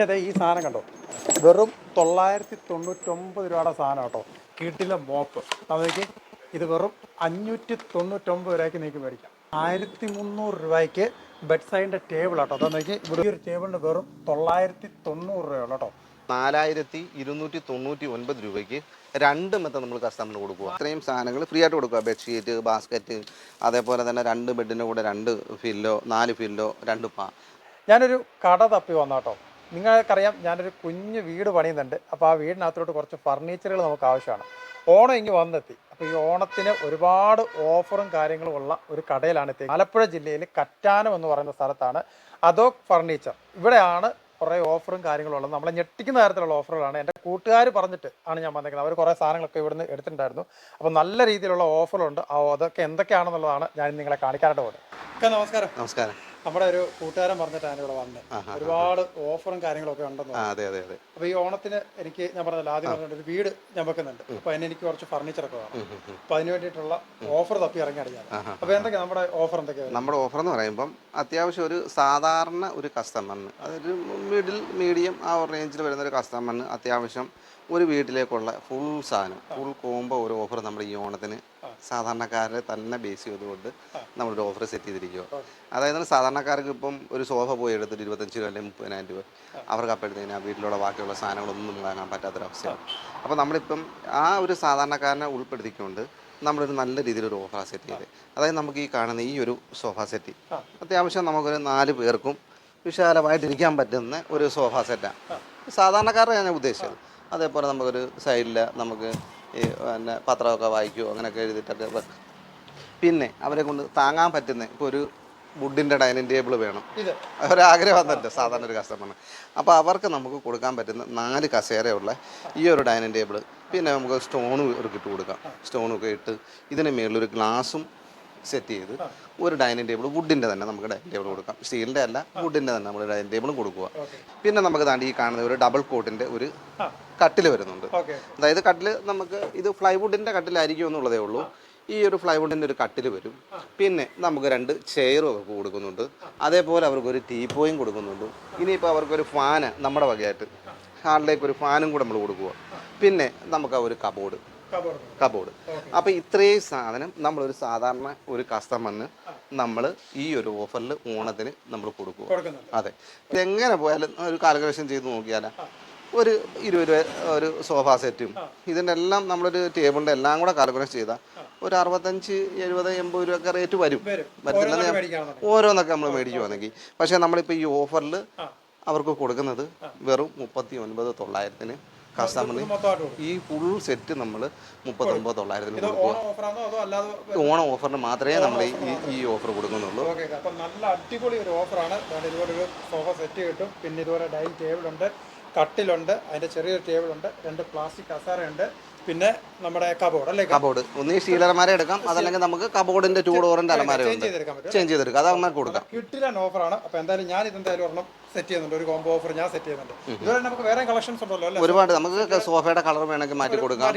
പക്ഷേ അതെ ഈ സാധനം കണ്ടോ? വെറും തൊള്ളായിരത്തി തൊണ്ണൂറ്റൊമ്പത് രൂപയുടെ സാധനം കേട്ടോ. കീട്ടിലെ മോപ്പ്. അതൊക്കെ ഇത് വെറും അഞ്ഞൂറ്റി തൊണ്ണൂറ്റൊമ്പത് രൂപയ്ക്ക് നിങ്ങൾക്ക് മേടിക്കാം. ആയിരത്തി മുന്നൂറ് രൂപയ്ക്ക് ബെഡ് സൈഡിന്റെ ടേബിൾ കേട്ടോ. അതൊക്കെ ഇവിടെ ഒരു ടേബിളിന് വെറും തൊള്ളായിരത്തി തൊണ്ണൂറ് രൂപയുള്ള കേട്ടോ. നാലായിരത്തി ഇരുന്നൂറ്റി തൊണ്ണൂറ്റി ഒൻപത് രൂപയ്ക്ക് രണ്ട് മെത്തം നമ്മൾ കസ്റ്റമറിന് കൊടുക്കുക അത്രയും സാധനങ്ങൾ ഫ്രീ ആയിട്ട് കൊടുക്കുക ബെഡ്ഷീറ്റ് ബാസ്ക്കറ്റ് അതേപോലെ തന്നെ രണ്ട് ബെഡിന്റെ കൂടെ രണ്ട് ഫില്ലോ നാല് ഫില്ലോ രണ്ട് പാ. ഞാനൊരു കട തപ്പി വന്ന കേട്ടോ നിങ്ങൾക്കറിയാം ഞാനൊരു കുഞ്ഞ് വീട് പണിയുന്നുണ്ട്. അപ്പോൾ ആ വീടിനകത്തോട്ട് കുറച്ച് ഫർണിച്ചറുകൾ നമുക്ക് ആവശ്യമാണ്. ഓണം ഇങ്ങ് വന്നെത്തി. അപ്പോൾ ഈ ഓണത്തിന് ഒരുപാട് ഓഫറും കാര്യങ്ങളും ഉള്ള ഒരു കടയിലാണ് എത്തിയത് ആലപ്പുഴ ജില്ലയിൽ കറ്റാനം എന്ന് പറയുന്ന സ്ഥലത്താണ് അതോ ഫർണിച്ചർ. ഇവിടെയാണ് കുറേ ഓഫറും കാര്യങ്ങളും ഉള്ളത്. നമ്മളെ ഞെട്ടിക്കുന്ന തരത്തിലുള്ള ഓഫറുകളാണ്. എന്റെ കൂട്ടുകാർ പറഞ്ഞിട്ട് ആണ് ഞാൻ വന്നിരിക്കുന്നത് അവർ കുറേ സാധനങ്ങളൊക്കെ ഇവിടുന്ന് എടുത്തിട്ടുണ്ടായിരുന്നു. അപ്പോൾ നല്ല രീതിയിലുള്ള ഓഫറുണ്ട് അതൊക്കെ എന്തൊക്കെയാണെന്നുള്ളതാണ് ഞാൻ നിങ്ങളെ കാണിക്കാനായിട്ട് പോകുന്നത്. നമസ്കാരം. നമസ്കാരം. നമ്മുടെ ഒരു കൂട്ടുകാരൻ പറഞ്ഞിട്ടാണ് ഇവിടെ വന്നത്. ഒരുപാട് ഓഫറും കാര്യങ്ങളൊക്കെ ഉണ്ടെന്ന് അതെ അതെ അതെ. അപ്പൊ ഈ ഓണത്തിന് എനിക്ക് ഞാൻ പറഞ്ഞല്ലോ ആദ്യം പറഞ്ഞിട്ട് ഒരു വീട് ഞാൻ വെക്കുന്നുണ്ട്. അപ്പൊ അതിന് എനിക്ക് കുറച്ച് ഫർണിച്ചർ ഒക്കെ വേണം. അപ്പൊ അതിന് വേണ്ടിയിട്ടുള്ള ഓഫർ തപ്പി ആഹാ. അപ്പൊ എന്തൊക്കെയാ നമ്മുടെ ഓഫർ എന്തൊക്കെയാണ് നമ്മുടെ ഓഫർ എന്ന് പറയുമ്പം അത്യാവശ്യം ഒരു സാധാരണ ഒരു കസ്റ്റമറിന് അതൊരു മിഡിൽ മീഡിയം ആ റേഞ്ചിൽ വരുന്ന ഒരു കസ്റ്റമറിന് അത്യാവശ്യം ഒരു വീട്ടിലേക്കുള്ള ഫുൾ സാധനം ഫുൾ കോംബോ ഒരു ഓഫർ നമ്മൾ ഈ ഓണത്തിന് സാധാരണക്കാരെ തന്നെ ബേസ് ചെയ്തുകൊണ്ട് നമ്മളൊരു ഓഫർ സെറ്റ് ചെയ്തിരിക്കുക അതായത് സാധാരണക്കാർക്ക് ഇപ്പം ഒരു സോഫ പോയി എടുത്തിട്ട് ഇരുപത്തഞ്ച് രൂപ അല്ലെങ്കിൽ മുപ്പതിനായിരം രൂപ. അവർക്ക് അപ്പോഴത്തേന് ആ വീട്ടിലുള്ള ബാക്കിയുള്ള സാധനങ്ങളൊന്നും വാങ്ങാൻ പറ്റാത്തൊരവസ്ഥയാണ്. അപ്പോൾ നമ്മളിപ്പം ആ ഒരു സാധാരണക്കാരനെ ഉൾപ്പെടുത്തിക്കൊണ്ട് നമ്മളൊരു നല്ല രീതിയിലൊരു ഓഫർ സെറ്റ് ചെയ്ത്. അതായത് നമുക്ക് ഈ കാണുന്ന ഈ ഒരു സോഫ സെറ്റ് അത്യാവശ്യം നമുക്കൊരു നാല് പേർക്കും വിശാലമായിട്ടിരിക്കാൻ പറ്റുന്ന ഒരു സോഫ സെറ്റാണ് സാധാരണക്കാരുടെ ഞാൻ ഉദ്ദേശിച്ചത്. അതേപോലെ നമുക്കൊരു സൈഡിൽ നമുക്ക് ഈ പിന്നെ പത്രമൊക്കെ വായിക്കുമോ അങ്ങനെയൊക്കെ എഴുതിയിട്ടൊക്കെ വെക്കാം. പിന്നെ അവരെ കൊണ്ട് താങ്ങാൻ പറ്റുന്ന ഇപ്പോൾ ഒരു വുഡിന്റെ ഡൈനിങ് ടേബിൾ വേണം. ഒരാഗ്രഹം വന്നിട്ട് സാധാരണ ഒരു കസ്റ്റമറിന് അപ്പോൾ അവർക്ക് നമുക്ക് കൊടുക്കാൻ പറ്റുന്ന നാല് കസേരയുള്ള ഈ ഒരു ഡൈനിങ് ടേബിൾ പിന്നെ നമുക്ക് സ്റ്റോണും ഒരു ഇട്ട് കൊടുക്കാം. സ്റ്റോണൊക്കെ ഇട്ട് ഇതിന് മേളിലൊരു ഗ്ലാസും സെറ്റ് ചെയ്ത് ഒരു ഡൈനിങ് ടേബിൾ വുഡിന്റെ തന്നെ നമുക്ക് ഡൈനിങ് ടേബിൾ കൊടുക്കാം. സ്റ്റീലിന്റെ അല്ല വുഡിന്റെ തന്നെ നമ്മൾ ഡൈനിങ് ടേബിളും കൊടുക്കുക. പിന്നെ നമുക്ക് താണ്ടി ഈ കാണുന്ന ഒരു ഡബിൾ കോട്ടിന്റെ ഒരു കട്ടിൽ വരുന്നുണ്ട്. അതായത് കട്ടിൽ നമുക്ക് ഇത് ഫ്ലൈവുഡിന്റെ കട്ടിലായിരിക്കും എന്നുള്ളതേ ഉള്ളൂ. ഈ ഒരു ഫ്ലൈവുഡിന്റെ ഒരു കട്ടിൽ വരും. പിന്നെ നമുക്ക് രണ്ട് ചെയറും ഒക്കെ കൊടുക്കുന്നുണ്ട്. അതേപോലെ അവർക്ക് ഒരു ടീപ്പോയും കൊടുക്കുന്നുണ്ട്. ഇനിയിപ്പോൾ അവർക്കൊരു ഫാന് നമ്മുടെ വകയായിട്ട് ഹാളിലേക്ക് ഒരു ഫാനും കൂടെ നമ്മൾ കൊടുക്കുക പിന്നെ നമുക്ക് ആ ഒരു കബോർഡ്. കബോർഡ്. അപ്പോൾ ഇത്രയും സാധനം നമ്മളൊരു സാധാരണ ഒരു കസ്റ്റമറിന് നമ്മൾ ഈ ഒരു ഓഫറിൽ ഓണത്തിന് നമ്മൾ കൊടുക്കുക അതെ. ഇതെങ്ങനെ പോയാലും ഒരു കാൽക്കുലേഷൻ ചെയ്ത് നോക്കിയാൽ ഒരു ഇരുപത് രൂപ ഒരു സോഫ സെറ്റും. ഇതിന്റെ എല്ലാം നമ്മളൊരു ടേബിളിന്റെ എല്ലാം കൂടെ കാൽക്കുലേഷൻ ചെയ്താൽ ഒരു അറുപത്തഞ്ച് എഴുപത് എൺപത് രൂപ ഒക്കെ റേറ്റ് വരും. വരും. വരത്തില്ലെന്ന് ഓരോന്നൊക്കെ നമ്മൾ മേടിക്കുവാണെങ്കിൽ പക്ഷേ നമ്മളിപ്പോൾ ഈ ഓഫറിൽ അവർക്ക് കൊടുക്കുന്നത് വെറും മുപ്പത്തി ഒൻപത് തൊള്ളായിരത്തിന് കസ്റ്റമറിന് ഈ ഫുൾ സെറ്റ് നമ്മൾ മുപ്പത്തൊമ്പത് തൊള്ളായിരത്തിന് കൊടുക്കുക ഓണം ഓഫറിന് മാത്രമേ നമ്മൾ ഈ ഈ ഓഫർ കൊടുക്കുന്നുള്ളൂ. നല്ല അടിപൊളി ഒരു ഓഫറാണ്. ഇതുപോലെ ഒരു സോഫ സെറ്റ് കിട്ടും. പിന്നെ ഇതുപോലെ ഡൈനിങ് ടേബിളുണ്ട്. കട്ടിലുണ്ട് അതിന്റെ ചെറിയൊരു ടേബിളുണ്ട് രണ്ട് പ്ലാസ്റ്റിക് കസാരയുണ്ട്. പിന്നെ നമ്മുടെ കബോർഡ് അല്ലേ കബോർഡ് ഒന്നീ സ്റ്റീൽ അലമാര എടുക്കാം. അതല്ലെങ്കിൽ നമുക്ക് കബോർഡിന്റെ ടൂ ഡോറിന്റെ അലമാര ചേഞ്ച് ചെയ്തെടുക്കാം. അത് നമുക്ക് കൊടുക്കാം. കിട്ടില്ല ഓഫറാണ് അപ്പോൾ എന്തായാലും ഞാൻ ഇതെന്തായാലും ഒരെണ്ണം സെറ്റ് ചെയ്യുന്നുണ്ട്. ഒരു കോംബോ ഓഫർ ഞാൻ സെറ്റ് ചെയ്യുന്നുണ്ട്. ഇതുവരെ നമുക്ക് വേറെ കളക്ഷൻസ് ഉണ്ടല്ലോ അല്ലേ? ഒരുപാട്. നമുക്ക് സോഫയുടെ കളർ വേണമെങ്കിൽ മാറ്റി കൊടുക്കാം.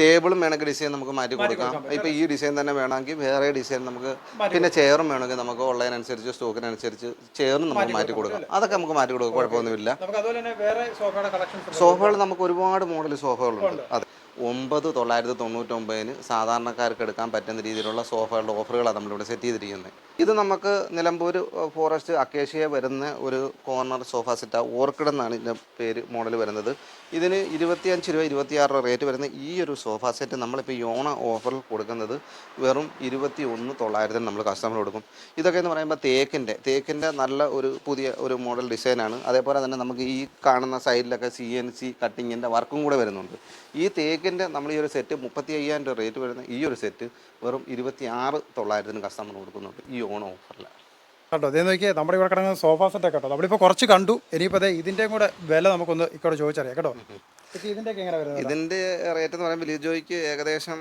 ടേബിളും വേണമെങ്കിൽ ഡിസൈൻ നമുക്ക് മാറ്റി കൊടുക്കാം. ഇപ്പൊ ഈ ഡിസൈൻ തന്നെ വേണമെങ്കിൽ വേറെ ഡിസൈൻ നമുക്ക് പിന്നെ ചെയറും വേണമെങ്കിൽ നമുക്ക് ഓൺലൈൻ അനുസരിച്ച് സ്റ്റോക്കിനനുസരിച്ച് ചെയറും നമുക്ക് മാറ്റി കൊടുക്കാം. അതൊക്കെ നമുക്ക് മാറ്റി കൊടുക്കാം. കുഴപ്പമൊന്നുമില്ല. നമുക്ക് അതുപോലെ തന്നെ വേറെ സോഫയുടെ കളക്ഷൻസ് സോഫകൾ നമുക്ക് ഒരുപാട് മോഡൽ സോഫകളുണ്ട് അതെ. ഒമ്പത് തൊള്ളായിരത്തി തൊണ്ണൂറ്റൊമ്പതിന് സാധാരണക്കാർക്ക് എടുക്കാൻ പറ്റുന്ന രീതിയിലുള്ള സോഫകളുടെ ഓഫറുകളാണ് നമ്മളിവിടെ സെറ്റ് ചെയ്തിരിക്കുന്നത്. ഇത് നമുക്ക് നിലമ്പൂർ ഫോറസ്റ്റ് അക്കേഷ്യ വരുന്ന ഒരു കോർണർ സോഫ സെറ്റ് ഓർക്കിഡ് എന്നാണ് ഇതിന്റെ പേര് മോഡൽ വരുന്നത്. ഇതിന് ഇരുപത്തിയഞ്ച് രൂപ ഇരുപത്തിയാറ് രൂപ റേറ്റ് വരുന്ന ഈ ഒരു സോഫ സെറ്റ് നമ്മളിപ്പോൾ യോണ ഓഫറിൽ കൊടുക്കുന്നത് വെറും ഇരുപത്തി ഒന്ന് തൊള്ളായിരത്തിന് നമ്മൾ കസ്റ്റമർ കൊടുക്കും. ഇതൊക്കെ എന്ന് പറയുമ്പോൾ തേക്കിന്റെ തേക്കിന്റെ നല്ല ഒരു പുതിയ ഒരു മോഡൽ ഡിസൈനാണ് അതേപോലെ തന്നെ നമുക്ക് ഈ കാണുന്ന സൈഡിലൊക്കെ സി എൻ സി കട്ടിങ്ങിന്റെ വർക്കും കൂടെ വരുന്നുണ്ട്. ഈ തേക്കിന്റെ നമ്മൾ ഈ ഒരു സെറ്റ് മുപ്പത്തി അയ്യായിരം രൂപ റേറ്റ് വരുന്ന ഈ ഒരു സെറ്റ് വെറും ഇരുപത്തി ആറ് തൊള്ളായിരത്തിന് കസ്റ്റമർ കൊടുക്കുന്നുണ്ട് ഈ ഓൺ ഓഫറിൽ കേട്ടോ അതേ നോക്കിയാൽ നമ്മുടെ ഇവിടെ കിടക്കുന്ന സോഫ സെറ്റ് കേട്ടോ നമ്മളിപ്പോൾ കുറച്ച് കണ്ടു. ഇനിയിപ്പോൾ അതെ ഇതിന്റെയും കൂടെ വില നമുക്കൊന്ന് ഇക്കോടെ ചോദിച്ചറിയാം കേട്ടോ? ഇതിന്റെ റേറ്റ് എന്ന് പറയുമ്പോൾ ലിജോയ്ക്ക് ഏകദേശം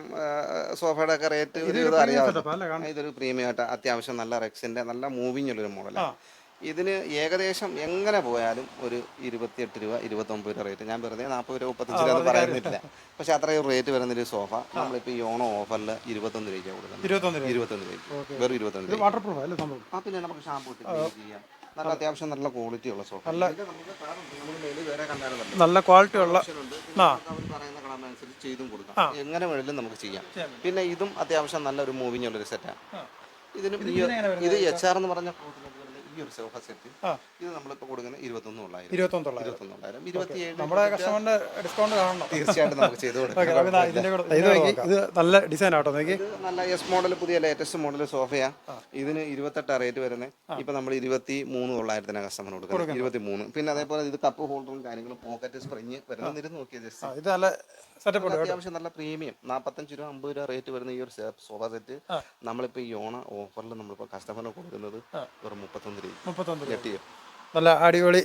സോഫയുടെ ഒക്കെ റേറ്റ് ഒരു ഇത് setup അറിയാമല്ലോ. അല്ലേ? കാണുന്നത്? ഇതൊരു പ്രീമിയം ആയിട്ട് അത്യാവശ്യം നല്ല റെക്സിന്റെ നല്ല മൂവിങ് ഉള്ളൊരു. മോഡലാണ് ഇതിന് ഏകദേശം എങ്ങനെ പോയാലും ഒരു ഇരുപത്തിയെട്ട് രൂപ ഇരുപത്തൊമ്പത് രൂപ റേറ്റ് ഞാൻ വെറുതെ നാൽപ്പത് രൂപ മുപ്പത്തഞ്ച് രൂപ എന്ന് പറയുന്നില്ല. പക്ഷെ അത്രയും റേറ്റ് വരുന്നൊരു സോഫ നമ്മളിപ്പോൾ ഈ ഓണം ഓഫറിൽ ഇരുപത്തൊന്ന് രൂപയ്ക്ക് കൊടുക്കുന്നത്. ഇരുപത്തൊന്ന് രൂപ. വെറും ഇരുപത്തൊന്ന് രൂപ ആ പിന്നെ നമുക്ക് ഷാമ്പൂ ചെയ്യാം. നല്ല അത്യാവശ്യം നല്ല ക്വാളിറ്റി ഉള്ള സോഫ നല്ല-. നല്ല ക്വാളിറ്റി ഉള്ള പറയുന്ന കളറിനനുസരിച്ച് ചെയ്തും കൊടുക്കാം. എങ്ങനെ വേണമെങ്കിലും നമുക്ക് ചെയ്യാം. പിന്നെ ഇതും അത്യാവശ്യം നല്ലൊരു മൂവിങ് ഉള്ളൊരു സെറ്റാണ് ഇതിനും ഇത് എച്ച് ആർ എന്ന് പറഞ്ഞ ഈ ഒരു സോഫ സെറ്റ്. ഇത് നമ്മളിപ്പോൾ കൊടുക്കുന്ന ഇരുപത്തൊന്ന് തൊള്ളായിരം ഇരുപത്തൊന്ന് തൊള്ളായിരം ഇരുപത്തൊന്നായിരം ഇരുപത്തിയേഴ് നമ്മുടെ കസ്റ്റമറിന്റെ ഡിസ്കൗണ്ട് കാണണം. തീർച്ചയായിട്ടും നമുക്ക് ചെയ്തു കൊടുക്കാം. ഇതാ നല്ല ഡിസൈൻ ആട്ടോ നോക്കി. നല്ല എസ് മോഡൽ പുതിയ ലേറ്റസ്റ്റ് മോഡൽ സോഫയാ. ഇതിന് ഇരുപത്തെട്ടാ റേറ്റ് വരുന്നത് ഇപ്പൊ നമ്മൾ ഇരുപത്തി മൂന്ന് തൊള്ളായിരത്തിന് കസ്റ്റമർ കൊടുക്കുന്നത്. ഇരുപത്തി മൂന്ന് പിന്നെ അതേപോലെ ഇത് കപ്പ് ഹോൾഡറും കാര്യങ്ങളും പോക്കറ്റ് സ്പ്രിങ് വരുന്നത് ഇത് നോക്കിയ ജസ്റ്റ് ഇത് നല്ല സെറ്റപ്പ് ഉണ്ട് അത്യാവശ്യം നല്ല പ്രീമിയം നാൽപ്പത്തഞ്ച് രൂപ അമ്പത് രൂപ റേറ്റ് വരുന്ന ഈ ഒരു സോഫ സെറ്റ് നമ്മളിപ്പോ ഈ ഓണ ഓഫറിൽ നമ്മളിപ്പോ കസ്റ്റമറിന് കൊടുക്കുന്നത് വെറും മുപ്പത്തൊന്ന് രൂപ. മുപ്പത്തൊന്ന് ഞെട്ടിയോ നല്ല അടിപൊളി.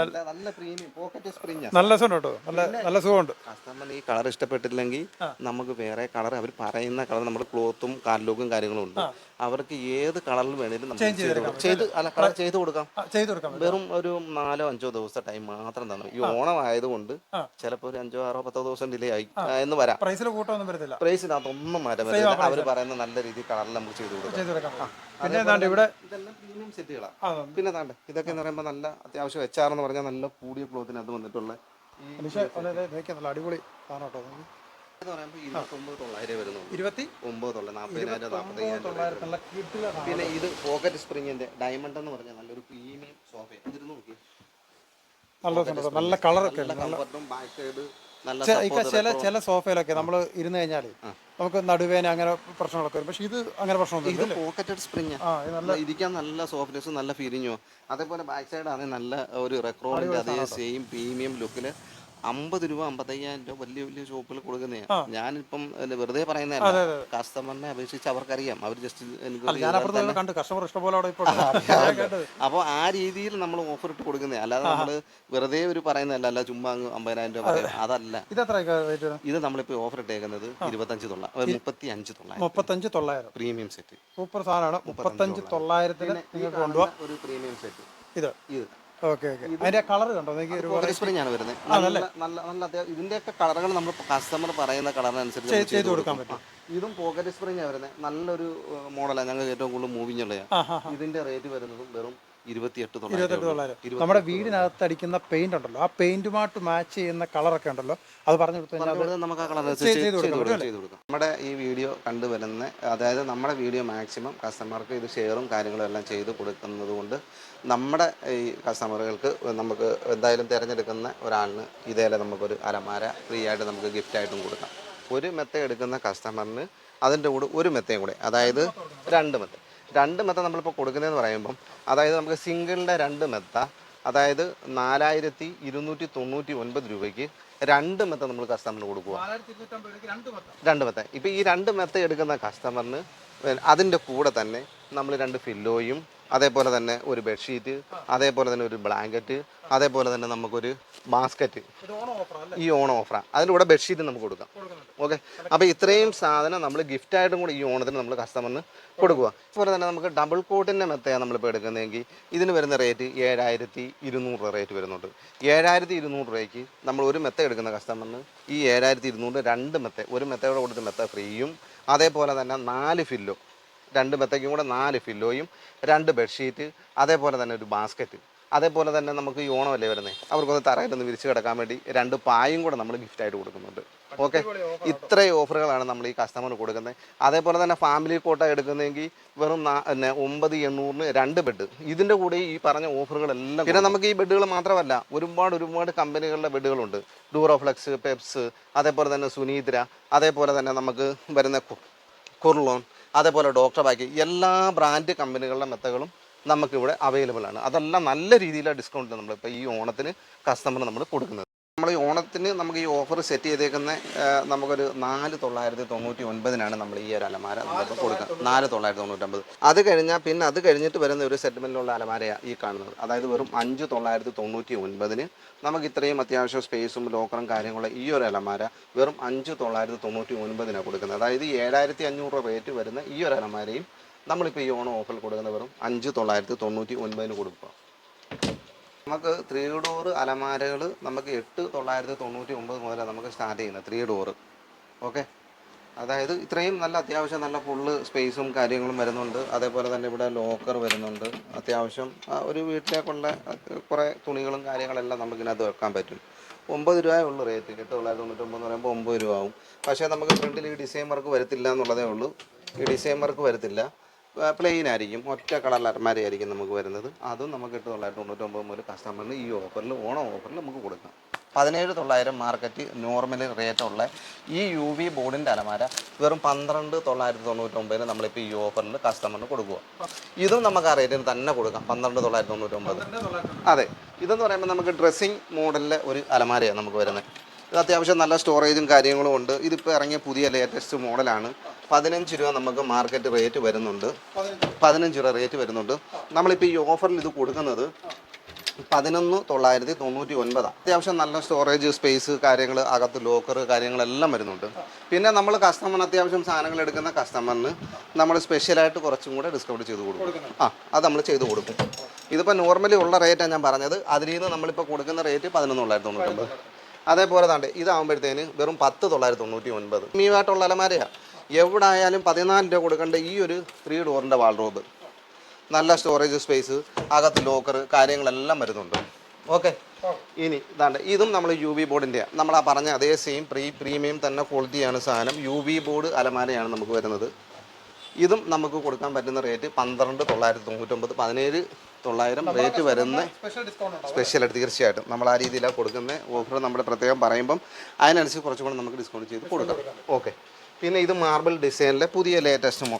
നല്ല നല്ല പ്രീമിയം പോക്കറ്റ് സ്പ്രിങ് നല്ല സുഖം കേട്ടോ നല്ല നല്ല സുഖമുണ്ട്. കസ്റ്റമറിന് ഈ കളർ ഇഷ്ടപ്പെട്ടില്ലെങ്കിൽ നമുക്ക് വേറെ കളർ അവർ പറയുന്ന കളർ നമ്മുടെ ക്ലോത്തും കാറ്റലോഗും കാര്യങ്ങളും ഉണ്ട്. അവർക്ക് ഏത് കളറിൽ വേണേലും നമുക്ക് ചെയ്ത് കൊടുക്കാം. ചെയ്ത് അല്ല കളർ ചെയ്ത് കൊടുക്കാം. ചെയ്ത് വെറും ഒരു നാലോ അഞ്ചോ ദിവസത്തെ ടൈം മാത്രം തന്നെ. ഈ ഓണം ആയതുകൊണ്ട് ചിലപ്പോൾ ഒരു അഞ്ചോ ആറോ പത്തോ ദിവസം ഡിലേ ആയി എന്ന് വരാം. പ്രൈസിൽ കൂട്ടമൊന്നും വരത്തില്ല. പ്രൈസിനകത്ത് മാറ്റം വരില്ല അവർ പറയുന്ന നല്ല രീതിയിൽ കളറിൽ നമുക്ക് ചെയ്ത് കൊടുക്കാം. പിന്നെ ഏതാണ്ട് ഇവിടെ ഇതെല്ലാം പ്രീമിയം സെറ്റുകളാണ് പിന്നെ താണ്ട് ഇതൊക്കെ എന്ന് പറയുമ്പോൾ നല്ല അത്യാവശ്യം എച്ച് ആർ എന്ന് പറഞ്ഞാൽ നല്ല കൂടിയ ക്ലോത്തിന് അത് വന്നിട്ടുള്ള നല്ല അടിപൊളി സാധനം കേട്ടോ. പിന്നെ ഇത് പോക്കറ്റ് സ്പ്രിങ്ങിന്റെ ഡയമണ്ട് എന്ന് പറഞ്ഞാൽ നല്ലൊരു പ്രീമിയം സോഫ ഇതിരുന്ന് നോക്കി നല്ല കളറൊക്കെ ബാക്ക് സൈഡ് ചില ചില സോഫയിലൊക്കെ നമ്മൾ ഇരുന്ന് കഴിഞ്ഞാൽ നമുക്ക് നടുവേന അങ്ങനെ പ്രശ്നങ്ങളൊക്കെ വരും. പക്ഷെ ഇത് അങ്ങനെ പ്രശ്നമൊന്നും ഇത് പോക്കറ്റഡ് സ്പ്രിങ് നല്ല ഇരിക്കാൻ നല്ല സോഫ്റ്റ്നെസ് നല്ല ഫീലിങ്ങോ അതേപോലെ ബാക്ക് സൈഡ് ആണെങ്കിൽ നല്ല ഒരു റെക്കോർഡിന്റെ അതേ സെയിം പ്രീമിയം ലുക്കിൽ അമ്പത് രൂപ അമ്പത്തയ്യായിരം രൂപ വലിയ വലിയ ഷോപ്പിൽ കൊടുക്കുന്നതാണ്. ഞാനിപ്പം വെറുതെ പറയുന്നതല്ല. കസ്റ്റമറിനെ അപേക്ഷിച്ച് അവർക്കറിയാം. അവർ ജസ്റ്റ് എനിക്ക് അപ്പോൾ ആ രീതിയിൽ നമ്മൾ ഓഫർ ഇട്ട് കൊടുക്കുന്നത് അല്ലാതെ നമ്മൾ വെറുതെ ഒരു പറയുന്നതല്ല അല്ല ചുമ്മാ അങ്ങ് അമ്പതിനായിരം രൂപ അതല്ല. ഇത് നമ്മളിപ്പോ നമ്മളിപ്പോൾ ഓഫർ ഇട്ടേക്കുന്നത് ഇരുപത്തഞ്ച് തൊള്ളായിരം മുപ്പത്തി അഞ്ച് തൊള്ളായിരം മുപ്പത്തഞ്ച് തൊള്ളായിരം. പ്രീമിയം സെറ്റ് സൂപ്പർ സാധനമാണ്. മുപ്പത്തഞ്ച് തൊള്ളായിരത്തിന് ഒരു പ്രീമിയം സെറ്റ് ഇത്. ഇത്. Okay okay. അതിന്റെ കളർ കണ്ടോ? എനിക്ക് ഒരു സ്പ്രിംഗ് ആണ് വരുന്നത്. നല്ല നല്ല നല്ല ഇതിന്റെയൊക്കെ കളറുകൾ നമ്മൾ കസ്റ്റമർ പറയുന്ന കളറിനനുസരിച്ച് ചെയ്ത് കൊടുക്കാൻ പറ്റും. ഇതും പോക്കറ്റ് സ്പ്രിംഗ് ആണ് വരുന്നത്. നല്ലൊരു മോഡലാണ് ഞങ്ങൾക്ക് ഏറ്റവും കൂടുതൽ മൂവിങ് ഉള്ളത് ഇതിന്റെ റേറ്റ് വരുന്നതും വെറും ഇരുപത്തിയെട്ട് ഇരുപത്തെട്ട് തൊള്ളായിരം. നമ്മുടെ വീടിനകത്ത് അടിക്കുന്ന പെയിന്റ് ഉണ്ടല്ലോ ആ പെയിന്റുമായിട്ട് മാച്ച് ചെയ്യുന്ന കളറൊക്കെ ഉണ്ടല്ലോ അത് പറഞ്ഞു കൊടുത്തു നമുക്ക് ആ കളർ ചെയ്ത് കൊടുക്കാം നമ്മുടെ ഈ വീഡിയോ കണ്ടുവരുന്ന അതായത് നമ്മുടെ വീഡിയോ മാക്സിമം കസ്റ്റമർക്ക് ഇത് ഷെയറും കാര്യങ്ങളും എല്ലാം ചെയ്ത് കൊടുക്കുന്നത് കൊണ്ട് നമ്മുടെ ഈ കസ്റ്റമറുകൾക്ക് നമുക്ക് എന്തായാലും തിരഞ്ഞെടുക്കുന്ന ഒരാളിന് ഇതേലെ നമുക്കൊരു അലമാര ഫ്രീ ആയിട്ട് നമുക്ക് ഗിഫ്റ്റ് ആയിട്ടും കൊടുക്കാം. ഒരു മെത്ത എടുക്കുന്ന കസ്റ്റമറിന് അതിന്റെ കൂടെ ഒരു മെത്തയും കൂടെ അതായത് രണ്ട് മെത്ത. രണ്ട് മെത്ത നമ്മളിപ്പോൾ കൊടുക്കുന്നതെന്ന് പറയുമ്പം അതായത് നമുക്ക് സിംഗിളിന്റെ രണ്ട് മെത്ത അതായത് നാലായിരത്തി ഇരുന്നൂറ്റി തൊണ്ണൂറ്റി ഒൻപത് രൂപയ്ക്ക് രണ്ട് മെത്ത നമ്മൾ കസ്റ്റമറിന് കൊടുക്കുക രണ്ട് മെത്ത. ഇപ്പം ഈ രണ്ട് മെത്ത എടുക്കുന്ന കസ്റ്റമറിന് അതിന്റെ കൂടെ തന്നെ നമ്മൾ രണ്ട് ഫില്ലോയും അതേപോലെ തന്നെ ഒരു ബെഡ്ഷീറ്റ് അതേപോലെ തന്നെ ഒരു ബ്ലാങ്കറ്റ് അതേപോലെ തന്നെ നമുക്കൊരു ബാസ്ക്കറ്റ് ഈ ഓണം ഓഫറാണ് അതിന്റെ കൂടെ ബെഡ്ഷീറ്റ് നമുക്ക് കൊടുക്കാം. ഓക്കെ? അപ്പോൾ ഇത്രയും സാധനം നമ്മൾ ഗിഫ്റ്റായിട്ടും കൂടി ഈ ഓണത്തിന് നമ്മൾ കസ്റ്റമറിന് കൊടുക്കുക അതുപോലെ തന്നെ നമുക്ക് ഡബിൾ കോട്ടിന്റെ മെത്തയാണ് നമ്മളിപ്പോൾ എടുക്കുന്നതെങ്കിൽ ഇതിന് വരുന്ന റേറ്റ് ഏഴായിരത്തി ഇരുന്നൂറ് രൂപ റേറ്റ് വരുന്നുണ്ട്. ഏഴായിരത്തി ഇരുന്നൂറ് രൂപയ്ക്ക് നമ്മൾ ഒരു മെത്ത എടുക്കുന്ന കസ്റ്റമറിന് ഈ ഏഴായിരത്തി ഇരുന്നൂറ് രണ്ട് മെത്ത ഒരു മെത്തയോടെ കൊടുത്ത് മെത്ത ഫ്രീയും അതേപോലെ തന്നെ നാല് ഫില്ലോ രണ്ട് മെത്തയ്ക്കും കൂടെ നാല് ഫില്ലോയും രണ്ട് ബെഡ്ഷീറ്റ് അതേപോലെ തന്നെ ഒരു ബാസ്ക്കറ്റ്. അതേപോലെ തന്നെ നമുക്ക് ഈ ഓണമല്ലേ വരുന്നത് അവർക്കൊന്ന് തറയിലൊന്ന് വിരിച്ച് കിടക്കാൻ വേണ്ടി രണ്ട് പായും കൂടെ നമ്മൾ ഗിഫ്റ്റ് ആയിട്ട് കൊടുക്കുന്നുണ്ട്. ഓക്കെ ഇത്രയും ഓഫറുകളാണ് നമ്മൾ ഈ കസ്റ്റമർ കൊടുക്കുന്നത്. അതേപോലെ തന്നെ ഫാമിലി കോട്ട എടുക്കുന്നതെങ്കിൽ വെറും നാ- പിന്നെ ഒമ്പത് എണ്ണൂറിന് രണ്ട് ബെഡ് ഇതിന്റെ കൂടെ ഈ പറഞ്ഞ ഓഫറുകളെല്ലാം പിന്നെ നമുക്ക് ഈ ബെഡുകൾ മാത്രമല്ല ഒരുപാട് ഒരുപാട് കമ്പനികളുടെ ബെഡുകളുണ്ട് ഡൂറോഫ്ലെക്സ് പെപ്സ് അതേപോലെ തന്നെ സുനീദ്ര അതേപോലെ തന്നെ നമുക്ക് വരുന്ന കുർലോൺ അതേപോലെ ഡോക്ടർ ബാക്കി എല്ലാ ബ്രാൻഡ് കമ്പനികളുടെ മെത്തകളും നമുക്കിവിടെ അവൈലബിൾ ആണ്. അതെല്ലാം നല്ല രീതിയിലുള്ള ഡിസ്കൗണ്ട് നമ്മളിപ്പോൾ ഈ ഓണത്തിന് കസ്റ്റമർ നമ്മൾ കൊടുക്കുന്നത്. നമ്മൾ ഈ ഓണത്തിന് നമുക്ക് ഈ ഓഫർ സെറ്റ് ചെയ്തേക്കുന്ന നമുക്കൊരു നാല് തൊള്ളായിരത്തി തൊണ്ണൂറ്റി ഒൻപതിനാണ് നമ്മൾ ഈ ഒരു അലമാര നമുക്ക് കൊടുക്കുക നാല് തൊള്ളായിരത്തി തൊണ്ണൂറ്റൊമ്പത്. അത് കഴിഞ്ഞാൽ പിന്നെ അത് കഴിഞ്ഞിട്ട് വരുന്ന ഒരു സെഗ്മെന്റിലുള്ള അലമാരയാണ് ഈ കാണുന്നത്. അതായത് വെറും അഞ്ച് തൊള്ളായിരത്തി തൊണ്ണൂറ്റി ഒൻപതിന് നമുക്ക് ഇത്രയും അത്യാവശ്യം സ്പേസും ലോക്കറും കാര്യങ്ങളും ഈ ഒരു അലമാര വെറും അഞ്ച് തൊള്ളായിരത്തി തൊണ്ണൂറ്റി ഒൻപതിനാണ് കൊടുക്കുന്നത്. അതായത് ഏഴായിരത്തി അഞ്ഞൂറ് രൂപ റേറ്റ് വരുന്ന ഈ ഒരു അലമാരയും നമ്മളിപ്പോൾ ഈ ഓണം ഓഫറിൽ കൊടുക്കുന്ന വെറും അഞ്ച് തൊള്ളായിരത്തി തൊണ്ണൂറ്റി ഒൻപതിന് കൊടുക്കുക. നമുക്ക് ത്രീ ഡോർ അലമാരകൾ നമുക്ക് എട്ട് തൊള്ളായിരത്തി തൊണ്ണൂറ്റി ഒമ്പത് മുതലാണ് നമുക്ക് സ്റ്റാർട്ട് ചെയ്യുന്നത് ത്രീ ഡോർ ഓക്കെ അതായത് ഇത്രയും നല്ല അത്യാവശ്യം നല്ല ഫുള്ള് സ്പേസും കാര്യങ്ങളും വരുന്നുണ്ട്. അതേപോലെ തന്നെ ഇവിടെ ലോക്കർ വരുന്നുണ്ട്. അത്യാവശ്യം ഒരു വീട്ടിലേക്കുള്ള കുറേ തുണികളും കാര്യങ്ങളെല്ലാം നമുക്ക് ഇതിനകത്ത് വെക്കാൻ പറ്റും. ഒമ്പത് രൂപയേ ഉള്ളൂ റേറ്റ് എട്ട് തൊള്ളായിരത്തി തൊണ്ണൂറ്റൊമ്പത് എന്ന് പറയുമ്പോൾ ഒമ്പത് രൂപ ആവും. പക്ഷേ നമുക്ക് ഫ്രണ്ടിൽ ഈ ഡിസൈൻ വർക്ക് വരത്തില്ല എന്നുള്ളതേ ഉള്ളൂ. ഈ ഡിസൈൻ വർക്ക് വരത്തില്ല. പ്ലെയിൻ ആയിരിക്കും. ഒറ്റ കളർ അലമാരയായിരിക്കും നമുക്ക് വരുന്നത്. അതും നമുക്ക് എട്ട് തൊള്ളായിരത്തി തൊണ്ണൂറ്റൊമ്പത് മുതൽ കസ്റ്റമറിന് ഈ ഓഫറിൽ ഓണം ഓഫറിൽ നമുക്ക് കൊടുക്കാം. പതിനേഴ് തൊള്ളായിരം മാർക്കറ്റ് നോർമൽ റേറ്റുള്ള ഈ യു വി ബോർഡിന്റെ അലമാര വെറും പന്ത്രണ്ട് തൊള്ളായിരത്തി തൊണ്ണൂറ്റൊമ്പതിന് നമ്മളിപ്പോൾ ഈ ഓഫറിൽ കസ്റ്റമറിന് കൊടുക്കുക ഇതും നമുക്ക് ആ റേറ്റിന് തന്നെ കൊടുക്കാം. പന്ത്രണ്ട് തൊള്ളായിരത്തി തൊണ്ണൂറ്റൊമ്പത്. അതെ. ഇതെന്ന് പറയുമ്പോൾ നമുക്ക് ഡ്രസ്സിങ് മോഡലിലെ ഒരു അലമാരയാണ് നമുക്ക് വരുന്നത്. അത്യാവശ്യം നല്ല സ്റ്റോറേജും കാര്യങ്ങളും ഉണ്ട്. ഇതിപ്പോൾ ഇറങ്ങിയ പുതിയ ലേറ്റസ്റ്റ് മോഡലാണ് പതിനഞ്ച് രൂപ നമുക്ക് മാർക്കറ്റ് റേറ്റ് വരുന്നുണ്ട്. പതിനഞ്ച് രൂപ റേറ്റ് വരുന്നുണ്ട്. നമ്മളിപ്പോൾ ഈ ഓഫറിൽ ഇത് കൊടുക്കുന്നത് പതിനൊന്ന് തൊള്ളായിരത്തി തൊണ്ണൂറ്റി ഒൻപതാണ് അത്യാവശ്യം നല്ല സ്റ്റോറേജ് സ്പേസ് കാര്യങ്ങൾ അകത്ത് ലോക്കർ കാര്യങ്ങളെല്ലാം വരുന്നുണ്ട്. പിന്നെ നമ്മൾ കസ്റ്റമറിന് അത്യാവശ്യം സാധനങ്ങൾ എടുക്കുന്ന കസ്റ്റമറിന് നമ്മൾ സ്പെഷ്യലായിട്ട് കുറച്ചും കൂടെ ഡിസ്കൗണ്ട് ചെയ്ത് കൊടുക്കും. ആ അത് നമ്മൾ ചെയ്ത് കൊടുക്കും. ഇതിപ്പോൾ നോർമലി ഉള്ള റേറ്റാണ് ഞാൻ പറഞ്ഞത്. അതിൽ നിന്ന് നമ്മളിപ്പോൾ കൊടുക്കുന്ന റേറ്റ് പതിനൊന്ന് തൊള്ളായിരത്തി തൊണ്ണൂറ്റൊമ്പത് അതേപോലെ താണ്ട് ഇതാകുമ്പോഴത്തേന് വെറും പത്ത് തൊള്ളായിരത്തി തൊണ്ണൂറ്റി ഒൻപത്. മീവായിട്ടുള്ള അലമാരയാണ് എവിടെ ആയാലും പതിനാല് രൂപ കൊടുക്കേണ്ട ഈ ഒരു ത്രീ ഡോറിന്റെ വാൾറോബ് നല്ല സ്റ്റോറേജ് സ്പേസ് അകത്ത് ലോക്കർ കാര്യങ്ങളെല്ലാം വരുന്നുണ്ട്. ഓക്കെ ഇനി ഇതാണ്ട് ഇതും നമ്മൾ യു വി ബോർഡിന്റെയാണ് നമ്മൾ ആ പറഞ്ഞ അതേ സെയിം പ്രീ പ്രീമിയം തന്നെ ക്വാളിറ്റിയാണ് സാധനം. യു വി ബോർഡ് അലമാരയാണ് നമുക്ക് വരുന്നത്. ഇതും നമുക്ക് കൊടുക്കാൻ പറ്റുന്ന റേറ്റ് പന്ത്രണ്ട് തൊള്ളായിരത്തി തൊണ്ണൂറ്റൊമ്പത് പതിനേഴ് തൊള്ളായിരം റേറ്റ് വരുന്ന സ്പെഷ്യൽ തീർച്ചയായിട്ടും നമ്മൾ ആ രീതിയിലാണ് കൊടുക്കുന്നത് ഓഫർ നമ്മൾ പ്രത്യേകം പറയുമ്പം അതിനനുസരിച്ച് കുറച്ചും കൂടെ നമുക്ക് ഡിസ്കൗണ്ട് ചെയ്ത് കൊടുക്കാം. ഓക്കെ പിന്നെ ഇത് മാർബിൾ ഡിസൈനിലെ പുതിയ ലേറ്റസ്റ്റ് മോ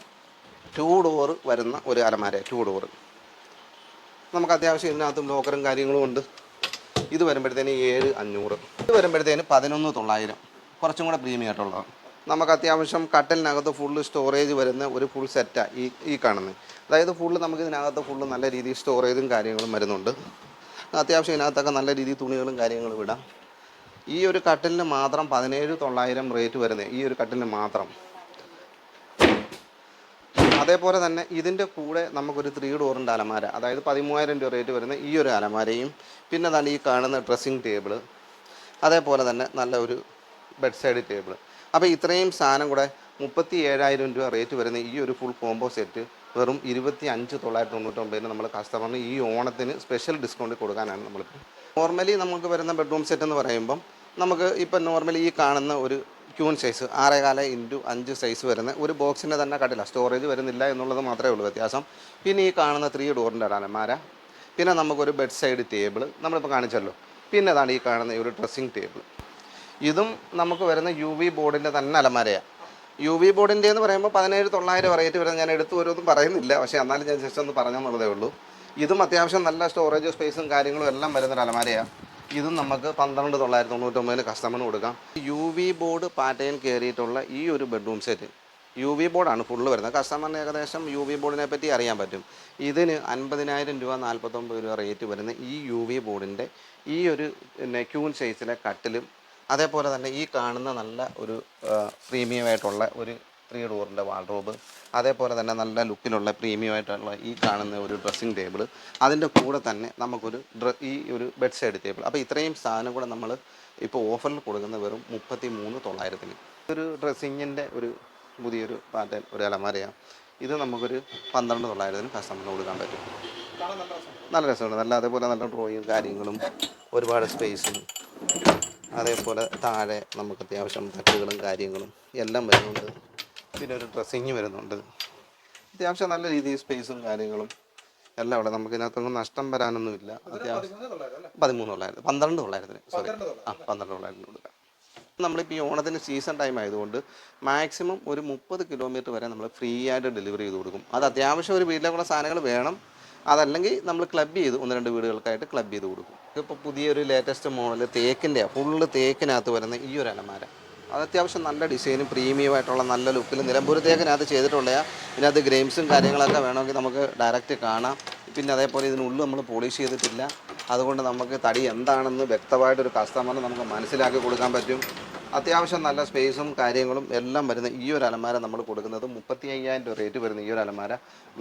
ടൂ ഡോർ വരുന്ന ഒരു അലമാര ടൂ ഡോർ നമുക്ക് അത്യാവശ്യം ഇതിനകത്തും ലോക്കറും കാര്യങ്ങളും ഉണ്ട്. ഇത് വരുമ്പോഴത്തേന് ഏഴ് അഞ്ഞൂറ്. ഇത് വരുമ്പോഴത്തേന് പതിനൊന്ന് തൊള്ളായിരം. കുറച്ചും കൂടെ പ്രീമിയം ആയിട്ടുള്ളതാണ്. നമുക്ക് അത്യാവശ്യം കട്ടലിനകത്ത് ഫുള്ള് സ്റ്റോറേജ് വരുന്ന ഒരു ഫുൾ സെറ്റാണ് ഈ ഈ കാണുന്നത് അതായത് ഫുള്ള് നമുക്ക് ഇതിനകത്ത് ഫുള്ള് നല്ല രീതിയിൽ സ്റ്റോറേജും കാര്യങ്ങളും വരുന്നുണ്ട്. അത്യാവശ്യം ഇതിനകത്തൊക്കെ നല്ല രീതിയിൽ തുണികളും കാര്യങ്ങളും ഇടാം. ഈ ഒരു കട്ടലിന് മാത്രം പതിനേഴ് തൊള്ളായിരം റേറ്റ് വരുന്നത് ഈ ഒരു കട്ടലിന് മാത്രം. അതേപോലെ തന്നെ ഇതിന്റെ കൂടെ നമുക്കൊരു ത്രീ ഡോറിന്റെ അലമാര അതായത് പതിമൂവായിരം രൂപ റേറ്റ് വരുന്ന ഈ ഒരു അലമാരയും പിന്നെ തന്നെ ഈ കാണുന്ന ഡ്രസ്സിങ് ടേബിൾ അതേപോലെ തന്നെ നല്ല ഒരു ബെഡ് സൈഡ് ടേബിൾ അപ്പോൾ ഇത്രയും സാധനം കൂടെ മുപ്പത്തി ഏഴായിരം രൂപ റേറ്റ് വരുന്ന ഈ ഒരു ഫുൾ കോംബോ സെറ്റ് വെറും ഇരുപത്തി അഞ്ച് തൊള്ളായിരത്തി തൊണ്ണൂറ്റൊമ്പതിന് നമ്മൾ കസ്റ്റമറിന് ഈ ഓണത്തിന് സ്പെഷ്യൽ ഡിസ്കൗണ്ട് കൊടുക്കാനാണ് നമ്മളിപ്പോൾ നോർമലി നമുക്ക് വരുന്ന ബെഡ്റൂം സെറ്റ് എന്ന് പറയുമ്പം നമുക്ക് ഇപ്പം നോർമലി ഈ കാണുന്ന ഒരു ക്യൂൺ സൈസ് ആറേകാല ഇന്റു അഞ്ച് സൈസ് വരുന്ന ഒരു ബോക്സിന്റെ തന്നെ കട്ടില്ല സ്റ്റോറേജ് വരുന്നില്ല എന്നുള്ളത് മാത്രമേ ഉള്ളൂ വ്യത്യാസം. പിന്നെ ഈ കാണുന്ന ത്രീ ഡോറിന്റെ അലമാര പിന്നെ നമുക്കൊരു ബെഡ് സൈഡ് ടേബിൾ നമ്മളിപ്പോൾ കാണിച്ചല്ലോ. പിന്നെ അതാണ് ഈ കാണുന്ന ഒരു ഡ്രസ്സിങ് ടേബിൾ ഇതും നമുക്ക് വരുന്ന യു വി ബോർഡിന്റെ തന്നെ അലമാരയാണ് യു വി ബോർഡിന്റെ എന്ന് പറയുമ്പോൾ പതിനേഴ് തൊള്ളായിരം റേറ്റ് വരുന്നത് ഞാൻ എടുത്തു ഓരോന്നും പറയുന്നില്ല. പക്ഷേ എന്നാലും ഞാൻ ജസ്റ്റ് ഒന്ന് പറഞ്ഞെന്നുള്ളതേ ഉള്ളൂ. ഇതും അത്യാവശ്യം നല്ല സ്റ്റോറേജ് സ്പേസും കാര്യങ്ങളും എല്ലാം വരുന്നൊരു അലമാരയാണ് ഇതും നമുക്ക് പന്ത്രണ്ട് തൊള്ളായിരത്തി തൊണ്ണൂറ്റൊമ്പതിന് കസ്റ്റമറിന് കൊടുക്കാം. യു വി ബോർഡ് പാറ്റേൺ കയറിയിട്ടുള്ള ഈ ഒരു ബെഡ്റൂം സെറ്റ് യു വി ബോർഡാണ് ഫുള്ള് വരുന്നത്. കസ്റ്റമറിന് ഏകദേശം യു വി ബോർഡിനെ പറ്റി അറിയാൻ പറ്റും. ഇതിന് അൻപതിനായിരം രൂപ നാൽപ്പത്തൊമ്പത് രൂപ റേറ്റ് വരുന്ന ഈ യു വി ബോർഡിന്റെ ഈ ഒരു നെക്യൂൺ ക്യൂൺ സൈസിലെ കട്ടിലും അതേപോലെ തന്നെ ഈ കാണുന്ന നല്ല ഒരു പ്രീമിയം ആയിട്ടുള്ള ഒരു ത്രീ ഡോറിന്റെ വാൾറോബ് അതേപോലെ തന്നെ നല്ല ലുക്കിലുള്ള പ്രീമിയം ആയിട്ടുള്ള ഈ കാണുന്ന ഒരു ഡ്രസ്സിങ് ടേബിൾ അതിന്റെ കൂടെ തന്നെ നമുക്കൊരു ഈ ഒരു ബെഡ് സൈഡ് ടേബിൾ. അപ്പോൾ ഇത്രയും സാധനം കൂടെ നമ്മൾ ഇപ്പോൾ ഓഫറിൽ കൊടുക്കുന്ന വെറും മുപ്പത്തി മൂന്ന് തൊള്ളായിരത്തിന്. ഒരു ഡ്രസ്സിങ്ങിന്റെ ഒരു പുതിയൊരു പാറ്റേൺ ഒരു അലമാരയാണ്. ഇത് നമുക്കൊരു പന്ത്രണ്ട് തൊള്ളായിരത്തിന് കസ്റ്റമറിന് കൊടുക്കാൻ പറ്റും. നല്ല രസമുണ്ട്. നല്ല അതേപോലെ നല്ല ഡ്രോയിങ് കാര്യങ്ങളും ഒരുപാട് സ്പേസും. അതേപോലെ താഴെ നമുക്ക് അത്യാവശ്യം തട്ടുകളും കാര്യങ്ങളും എല്ലാം വരുന്നുണ്ട്. പിന്നെ ഒരു ഡ്രസ്സിങ് വരുന്നുണ്ട്. അത്യാവശ്യം നല്ല രീതിയിൽ സ്പേസും കാര്യങ്ങളും എല്ലാം ഇവിടെ നമുക്ക് ഇതിനകത്തൊന്നും നഷ്ടം വരാനൊന്നുമില്ല. അത്യാവശ്യം പതിമൂന്ന് തൊള്ളായിരത്തി പന്ത്രണ്ട് തൊള്ളായിരത്തിന് സോറി ആ പന്ത്രണ്ട് തൊള്ളായിരത്തിന് കൊടുക്കാം. നമ്മളിപ്പോൾ ഈ ഓണത്തിന് സീസൺ ടൈം ആയതുകൊണ്ട് മാക്സിമം ഒരു മുപ്പത് കിലോമീറ്റർ വരെ നമ്മൾ ഫ്രീ ആയിട്ട് ഡെലിവറി ചെയ്ത് കൊടുക്കും. അത് അത്യാവശ്യം ഒരു വീട്ടിലേക്കുള്ള സാധനങ്ങൾ വേണം. അതല്ലെങ്കിൽ നമ്മൾ ക്ലബ് ചെയ്ത് ഒന്ന് രണ്ട് വീടുകൾക്കായിട്ട് ക്ലബ് ചെയ്ത് കൊടുക്കും. ഇപ്പോൾ പുതിയൊരു ലേറ്റസ്റ്റ് മോഡൽ തേക്കിന്റെ ഫുള്ള് തേക്കിനകത്ത് വരുന്ന ഈ ഒരു അലമാര. അത് അത്യാവശ്യം നല്ല ഡിസൈനും പ്രീമിയം ആയിട്ടുള്ള നല്ല ലുക്കിൽ നിലമ്പൂർ തേക്കിനകത്ത് ചെയ്തിട്ടുള്ള ഇതിനകത്ത് ഗ്രെയിംസും കാര്യങ്ങളൊക്കെ വേണമെങ്കിൽ നമുക്ക് ഡയറക്റ്റ് കാണാം. പിന്നെ അതേപോലെ ഇതിനുള്ളിൽ നമ്മൾ പോളിഷ് ചെയ്തിട്ടില്ല. അതുകൊണ്ട് നമുക്ക് തടി എന്താണെന്ന് വ്യക്തമായിട്ടൊരു കസ്റ്റമറിന് നമുക്ക് മനസ്സിലാക്കി കൊടുക്കാൻ പറ്റും. അത്യാവശ്യം നല്ല സ്പേസും കാര്യങ്ങളും എല്ലാം വരുന്ന ഈ ഒരു അലമാര നമ്മൾ കൊടുക്കുന്നത് മുപ്പത്തി അയ്യായിരം രൂപ റേറ്റ് വരുന്ന ഈ ഒരു അലമാര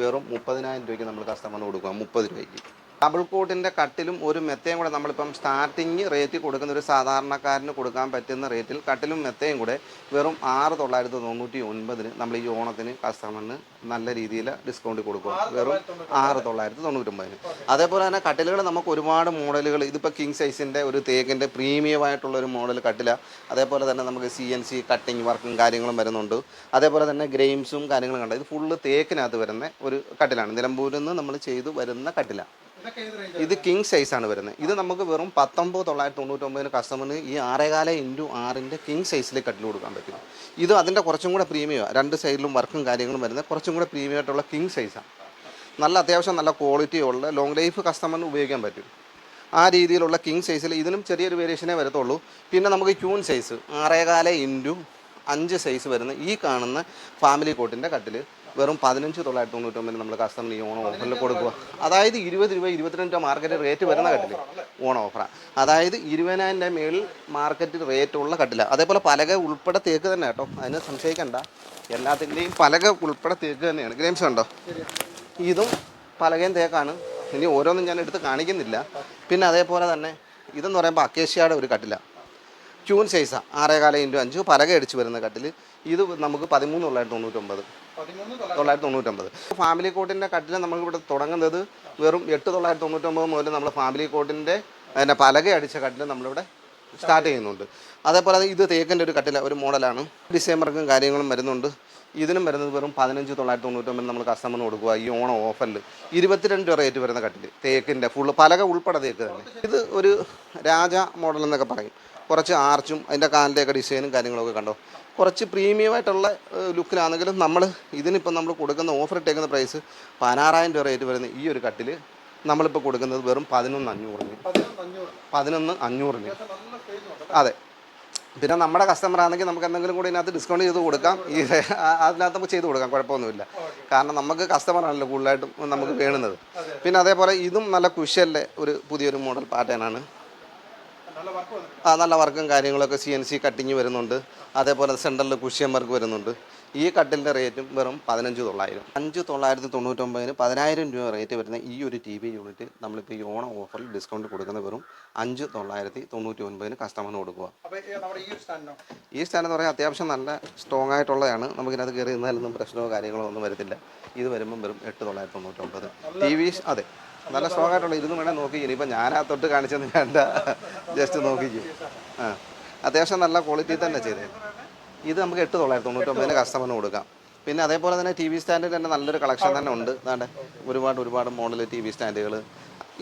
വെറും മുപ്പതിനായിരം രൂപയ്ക്ക് നമ്മൾ കസ്റ്റമറിന് കൊടുക്കുക മുപ്പത് രൂപയ്ക്ക്. ഡബിൾ കോട്ടിന്റെ കട്ടിലും ഒരു മെത്തയും കൂടെ നമ്മളിപ്പം സ്റ്റാർട്ടിങ് റേറ്റിൽ കൊടുക്കുന്ന ഒരു സാധാരണക്കാരന് കൊടുക്കാൻ പറ്റുന്ന റേറ്റിൽ കട്ടിലും മെത്തയും കൂടെ വെറും ആറ് തൊള്ളായിരത്തി തൊണ്ണൂറ്റി ഒൻപതിന് നമ്മൾ ഈ ഓണത്തിന് കസ്റ്റമറിന് നല്ല രീതിയിൽ ഡിസ്കൗണ്ട് കൊടുക്കും. വെറും ആറ് തൊള്ളായിരത്തി തൊണ്ണൂറ്റൊമ്പതിന്. അതേപോലെ തന്നെ കട്ടിലുകൾ നമുക്ക് ഒരുപാട് മോഡലുകൾ ഇതിപ്പോൾ കിങ് സൈസിന്റെ ഒരു തേക്കിന്റെ പ്രീമിയമായിട്ടുള്ള ഒരു മോഡൽ കട്ടില. അതേപോലെ തന്നെ നമുക്ക് സി എൻ സി കട്ടിങ് വർക്കും കാര്യങ്ങളും വരുന്നുണ്ട്. അതേപോലെ തന്നെ ഗ്രെയിംസും കാര്യങ്ങളും കണ്ട? ഇത് ഫുള്ള് തേക്കിനകത്ത് വരുന്ന ഒരു കട്ടിലാണ്. നിലമ്പൂരിൽ നിന്ന് നമ്മൾ ചെയ്തു വരുന്ന കട്ടില. ഇത് കിങ് ആണ് വരുന്നത്. ഇത് നമുക്ക് വെറും പത്തൊമ്പത് തൊള്ളായിരത്തി തൊണ്ണൂറ്റൊമ്പതിന് കസ്റ്റമറിന് ഈ ആറേകാല ഇന്റു ആറിന്റെ കിങ് സൈസിൽ കട്ടിൽ കൊടുക്കാൻ പറ്റും. ഇത് അതിന്റെ കുറച്ചും കൂടെ പ്രീമിയമാണ് രണ്ട് സൈഡിലും വർക്കും കാര്യങ്ങളും വരുന്നത് കുറച്ചും കൂടെ പ്രീമിയം ആയിട്ടുള്ള കിങ് സൈസാണ് നല്ല അത്യാവശ്യം നല്ല ക്വാളിറ്റി ഉള്ള ലോങ് ലൈഫ് കസ്റ്റമറിന് ഉപയോഗിക്കാൻ പറ്റും. ആ രീതിയിലുള്ള കിങ് സൈസിൽ ഇതിനും ചെറിയൊരു വേരിയേഷനേ വരത്തുള്ളൂ. പിന്നെ നമുക്ക് ക്യൂൺ സൈസ് ആറേകാല ഇന്റു അഞ്ച് സൈസ് വരുന്ന ഈ കാണുന്ന ഫാമിലി കോട്ടിന്റെ കട്ടിൽ വെറും പതിനഞ്ച് തൊള്ളായിരത്തി തൊണ്ണൂറ്റൊമ്പതിന് നമ്മൾ കസ്റ്റമർ ഈ ഓണം ഓഫറിൽ കൊടുക്കുക അതായത് ഇരുപത് രൂപ ഇരുപത്തിരണ്ട് രൂപ മാർക്കറ്റ് റേറ്റ് വരുന്ന കട്ടിൽ. ഓണം ഓഫറാണ് അതായത് ഇരുപതിനായിരം രൂപ മേളിൽ മാർക്കറ്റ് റേറ്റ് ഉള്ള കട്ടില. അതേപോലെ പലക ഉൾപ്പെടെ തേക്ക് തന്നെ കേട്ടോ. അതിനെ സംശയിക്കണ്ട. എല്ലാത്തിന്റെയും പലക ഉൾപ്പെടെ തേക്ക് തന്നെയാണ്. ഗ്രേംസ് ഉണ്ടോ ഇതും പലകയും തേക്കാണ്. ഇനി ഓരോന്നും ഞാൻ എടുത്ത് കാണിക്കുന്നില്ല. പിന്നെ അതേപോലെ തന്നെ ഇതെന്ന് പറയുമ്പോൾ അക്കേഷ്യയുടെ ഒരു കട്ടില. ക്യൂൻ സൈസ ആറേകാല ഇന്റു അഞ്ച്. പലക അടിച്ച് വരുന്ന കട്ടിൽ ഇത് നമുക്ക് പതിമൂന്ന് തൊള്ളായിരത്തി തൊണ്ണൂറ്റൊമ്പത്. തൊള്ളായിരത്തി തൊണ്ണൂറ്റൊമ്പത്. ഫാമിലി കോട്ടിന്റെ കട്ടിൽ നമ്മളിവിടെ തുടങ്ങുന്നത് വെറും എട്ട് തൊള്ളായിരത്തി തൊണ്ണൂറ്റൊമ്പത് മുതൽ നമ്മൾ ഫാമിലി കോട്ടിന്റെ അതിന്റെ പലക അടിച്ച കട്ടിൽ നമ്മളിവിടെ സ്റ്റാർട്ട് ചെയ്യുന്നുണ്ട്. അതേപോലെ ഇത് തേക്കിന്റെ ഒരു കട്ടില ഒരു മോഡലാണ്. ഡിസൈമർക്കും കാര്യങ്ങളും വരുന്നുണ്ട്. ഇതിനും വരുന്നത് വെറും പതിനഞ്ച് തൊള്ളായിരത്തി തൊണ്ണൂറ്റൊമ്പത് നമ്മൾ കസ്റ്റമറിന് കൊടുക്കുക. ഈ ഓണം ഓഫറിൽ ഇരുപത്തിരണ്ട് രൂപ റേറ്റ് വരുന്ന കട്ടിൽ തേക്കിന്റെ ഫുള്ള് പലക ഉൾപ്പെടെ തേക്ക് തന്നെ. ഇത് ഒരു രാജ മോഡൽ എന്നൊക്കെ പറയും. കുറച്ച് ആർച്ചും അതിന്റെ കാലിന്റെയൊക്കെ ഡിസൈനും കാര്യങ്ങളൊക്കെ കണ്ടോ? കുറച്ച് പ്രീമിയമായിട്ടുള്ള ലുക്കിലാണെങ്കിലും നമ്മൾ ഇതിനിപ്പോൾ നമ്മൾ കൊടുക്കുന്ന ഓഫർ ഇട്ടേക്കുന്ന പ്രൈസ് പതിനാറായിരം രൂപ റേറ്റ് വരുന്ന ഈ ഒരു കട്ടിൽ നമ്മളിപ്പോൾ കൊടുക്കുന്നത് വെറും പതിനൊന്ന് അഞ്ഞൂറിന് പതിനൊന്ന് അഞ്ഞൂറ് പതിനൊന്ന് അഞ്ഞൂറിന് അതെ. പിന്നെ നമ്മുടെ കസ്റ്റമർ ആണെങ്കിൽ നമുക്ക് എന്തെങ്കിലും കൂടി ഇതിനകത്ത് ഡിസ്കൗണ്ട് ചെയ്ത് കൊടുക്കാം. ഈ അതിനകത്ത് നമുക്ക് ചെയ്ത് കൊടുക്കാം. കുഴപ്പമൊന്നുമില്ല. കാരണം നമുക്ക് കസ്റ്റമർ ആണല്ലോ കൂടുതലായിട്ടും നമുക്ക് വേണുന്നത്. പിന്നെ അതേപോലെ ഇതും നല്ല കുഷ്യലിലെ ഒരു പുതിയൊരു മോഡൽ പാറ്റേൺ ആണ്. ആ നല്ല വർക്കും കാര്യങ്ങളൊക്കെ സി എൻ സി കട്ടിങ് വരുന്നുണ്ട്. അതേപോലെ സെന്ററിൽ കുഷ്യൻ വർക്ക് വരുന്നുണ്ട്. ഈ കട്ടിലിന്റെ റേറ്റും വെറും പതിനഞ്ച് തൊള്ളായിരം. അഞ്ച് തൊള്ളായിരത്തി തൊണ്ണൂറ്റൊമ്പതിന് പതിനായിരം രൂപ റേറ്റ് വരുന്ന ഈ ഒരു ടി വി യൂണിറ്റ് നമ്മളിപ്പോൾ ഈ ഓണം ഓഫറിൽ ഡിസ്കൗണ്ട് കൊടുക്കുന്ന വെറും അഞ്ച് തൊള്ളായിരത്തി തൊണ്ണൂറ്റി ഒൻപതിന് കസ്റ്റമറിന് കൊടുക്കുക ഈ സ്റ്റാൻഡ് എന്ന് പറഞ്ഞാൽ അത്യാവശ്യം നല്ല സ്ട്രോങ് ആയിട്ടുള്ളതാണ്. നമുക്കിതിനകത്ത് കയറി നിന്നാലൊന്നും പ്രശ്നമോ കാര്യങ്ങളോ ഒന്നും വരത്തില്ല. ഇത് വരുമ്പം വെറും എട്ട് തൊള്ളായിരത്തി തൊണ്ണൂറ്റൊമ്പത്. ടി വി അതെ. നല്ല സ്ട്രോങ് ആയിട്ടുള്ള ഇരുന്ന് വേണേൽ നോക്കി. ഇനിയിപ്പോൾ ഞാനാ തൊട്ട് കാണിച്ചെന്ന് വേണ്ട ജസ്റ്റ് നോക്കിക്കും. ആ. അത്യാവശ്യം നല്ല ക്വാളിറ്റി തന്നെ ചെയ്തേ. ഇത് നമുക്ക് എട്ട് തൊള്ളായിരത്തി തൊണ്ണൂറ്റൊമ്പതിന് കസ്റ്റമറിന് കൊടുക്കാം. പിന്നെ അതേപോലെ തന്നെ ടി വി സ്റ്റാൻഡിൽ തന്നെ നല്ലൊരു കളക്ഷൻ തന്നെ ഉണ്ട്. അതാണ്ട് ഒരുപാട് ഒരുപാട് മോഡൽ ടി വി സ്റ്റാൻഡുകൾ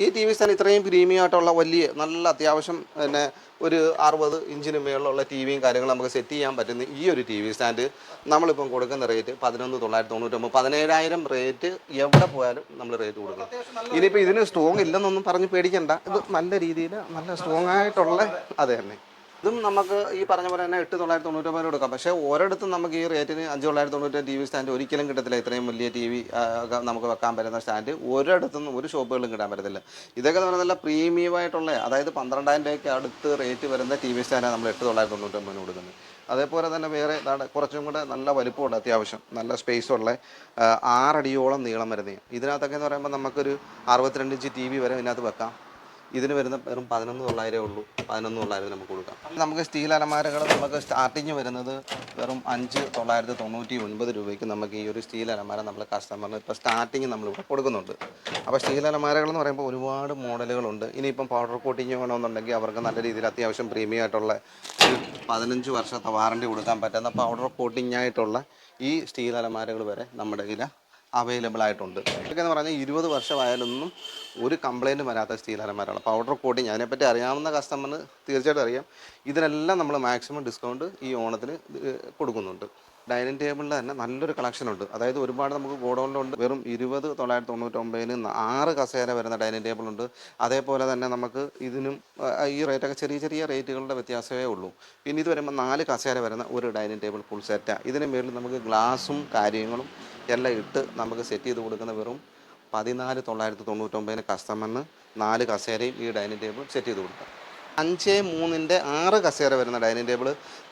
ഈ ടി വി സ്റ്റാൻഡ് ഇത്രയും പ്രീമിയം ആയിട്ടുള്ള വലിയ നല്ല അത്യാവശ്യം പിന്നെ ഒരു അറുപത് ഇഞ്ചിന് മേളിലുള്ള ടി വിയും കാര്യങ്ങളും നമുക്ക് സെറ്റ് ചെയ്യാൻ പറ്റുന്ന ഈ ഒരു ടി വി സ്റ്റാൻഡ് നമ്മളിപ്പം കൊടുക്കുന്ന റേറ്റ് പതിനൊന്ന് തൊള്ളായിരത്തി തൊണ്ണൂറ്റൊമ്പത് പതിനേഴായിരം റേറ്റ് എവിടെ പോയാലും നമ്മൾ റേറ്റ് കൊടുക്കും. ഇനിയിപ്പോൾ ഇതിന് സ്ട്രോങ് ഇല്ലെന്നൊന്നും പറഞ്ഞ് പേടിക്കണ്ട. ഇത് നല്ല രീതിയിൽ നല്ല സ്ട്രോങ് ആയിട്ടുള്ള അത് തന്നെ. ഇതും നമുക്ക് ഈ പറഞ്ഞ പോലെ തന്നെ എട്ട് തൊള്ളായിരത്തി തൊണ്ണൂറ്റൊമ്പതിന് കൊടുക്കാം. പക്ഷേ ഓരോടത്തും നമുക്ക് ഈ റേറ്റിന് അഞ്ച് തൊള്ളായിരത്തി തൊണ്ണൂറ്റി ടി വി സ്റ്റാൻഡ് ഒരിക്കലും കിട്ടത്തില്ല. ഇത്രയും വലിയ ടി വി നമുക്ക് വെക്കാൻ പറ്റുന്ന സ്റ്റാൻഡ് ഒരിടത്തും ഒരു ഷോപ്പുകളിലും കിട്ടാൻ പറ്റത്തില്ല. ഇതൊക്കെ എന്ന് പറഞ്ഞാൽ നല്ല പ്രീമിയം ആയിട്ടുള്ള അതായത് പന്ത്രണ്ടായിരം രൂപയ്ക്ക് അടുത്ത് റേറ്റ് വരുന്ന ടി വി സ്റ്റാൻഡാണ് നമ്മൾ എട്ട് തൊള്ളായിരത്തി തൊണ്ണൂറ്റൊമ്പതിന് കൊടുക്കുന്നത്. അതേപോലെ തന്നെ വേറെ ഇതാണ് കുറച്ചും കൂടെ നല്ല വലിപ്പമുണ്ട് അത്യാവശ്യം നല്ല സ്പേസ് ഉള്ള ആ, ആറടിയോളം നീളം വരുന്നത് ഇതിനകത്തൊക്കെ എന്ന് പറയുമ്പോൾ നമുക്കൊരു അറുപത്തിരണ്ട് ഇഞ്ച് ടി വി വരെ ഇതിനകത്ത് വെക്കാം. ഇതിന് വരുന്ന വെറും പതിനൊന്ന് തൊള്ളായിരമേ ഉള്ളൂ. പതിനൊന്ന് തൊള്ളായിരം നമുക്ക് കൊടുക്കാം. നമുക്ക് സ്റ്റീൽ അലമാരകൾ നമുക്ക് സ്റ്റാർട്ടിങ് വരുന്നത് വെറും അഞ്ച് തൊള്ളായിരത്തി തൊണ്ണൂറ്റി ഒൻപത് രൂപയ്ക്ക് നമുക്ക് ഈ ഒരു സ്റ്റീൽ അലമാര നമ്മൾ കസ്റ്റമറിന് ഇപ്പോൾ സ്റ്റാർട്ടിങ് നമ്മളിവിടെ കൊടുക്കുന്നുണ്ട്. അപ്പോൾ സ്റ്റീൽ അലമാരകൾ എന്ന് പറയുമ്പോൾ ഒരുപാട് മോഡലുകളുണ്ട്. ഇനിയിപ്പം പൗഡർ കോട്ടിങ് വേണമെന്നുണ്ടെങ്കിൽ അവർക്ക് നല്ല രീതിയിൽ അത്യാവശ്യം പ്രീമിയം ആയിട്ടുള്ള പതിനഞ്ച് വർഷത്തെ വാറണ്ടി കൊടുക്കാൻ പറ്റുന്ന പൗഡർ കോട്ടിങ് ആയിട്ടുള്ള ഈ സ്റ്റീൽ അലമാരകൾ വരെ നമ്മുടെ കയ്യിൽ അവൈലബിൾ ആയിട്ടുണ്ട്. ഇതൊക്കെ എന്ന് പറഞ്ഞാൽ ഇരുപത് വർഷമായാലൊന്നും ഒരു കംപ്ലൈന്റും വരാത്ത സ്റ്റീൽ പൗഡർ കോട്ടിങ് അതിനെപ്പറ്റി അറിയാവുന്ന കസ്റ്റമറിന് തീർച്ചയായിട്ടും അറിയാം. ഇതിനെല്ലാം നമ്മൾ മാക്സിമം ഡിസ്കൗണ്ട് ഈ ഓണത്തിന് കൊടുക്കുന്നുണ്ട്. ഡൈനിങ് ടേബിളിൽ തന്നെ നല്ലൊരു കളക്ഷൻ ഉണ്ട്. അതായത് ഒരുപാട് നമുക്ക് ഗോഡൗണിലുണ്ട് വെറും ഇരുപത് തൊള്ളായിരത്തി തൊണ്ണൂറ്റൊമ്പതിന് ആറ് കസേര വരുന്ന ഡൈനിങ് ടേബിൾ ഉണ്ട്. അതേപോലെ തന്നെ നമുക്ക് ഇതിനും ഈ റേറ്റൊക്കെ ചെറിയ ചെറിയ റേറ്റുകളുടെ വ്യത്യാസമേ ഉള്ളൂ. പിന്നെ ഇത് വരുമ്പോൾ നാല് കസേര വരുന്ന ഒരു ഡൈനിങ് ടേബിൾ ഫുൾ സെറ്റാണ് ഇതിന് മേളിൽ നമുക്ക് ഗ്ലാസും കാര്യങ്ങളും എല്ലാം ഇട്ട് നമുക്ക് സെറ്റ് ചെയ്ത് കൊടുക്കുന്ന വെറും പതിനാല് തൊള്ളായിരത്തി തൊണ്ണൂറ്റൊമ്പതിന് കസ്റ്റമറിന് നാല് കസേരയും ഈ ഡൈനിങ് ടേബിൾ സെറ്റ് ചെയ്ത് കൊടുക്കാം. അഞ്ച് മൂന്നിന്റെ ആറ് കസേര വരുന്ന ഡൈനിങ് ടേബിൾ